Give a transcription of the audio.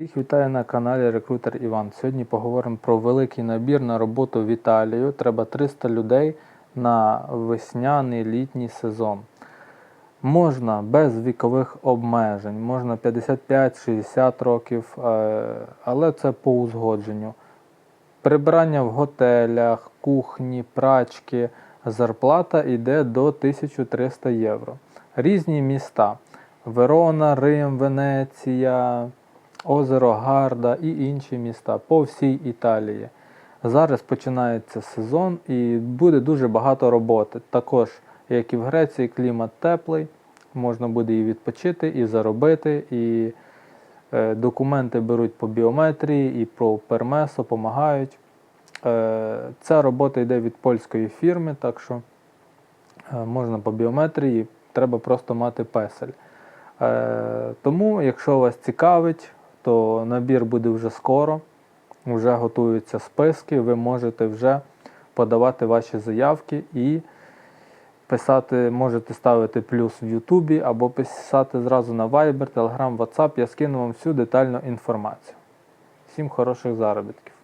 Всіх вітаю на каналі Рекрутер Іван. Сьогодні поговоримо про великий набір на роботу в Італію. Треба 300 людей на весняний літній сезон. Можна без вікових обмежень, можна 55-60 років, е, але це по узгодженню. Прибирання в готелях, кухні, прачки, зарплата йде до 1300 євро. Різні міста: Верона, Рим, Венеція, озеро Гарда і інші міста по всій Італії. Зараз починається сезон і буде дуже багато роботи. Також, як і в Греції, клімат теплий, можна буде і відпочити, і заробити, і е, документи беруть по біометрії, і про пермесо допомагають. Е, ця робота йде від польської фірми, так що е, можна по біометрії, треба просто мати песель. Е, тому, якщо вас цікавить, то набір буде вже скоро, вже готуються списки, ви можете вже подавати ваші заявки і писати, можете ставити плюс в Ютубі або писати зразу на Viber, Telegram, WhatsApp. Я скину вам всю детальну інформацію. Всім хороших заробітків.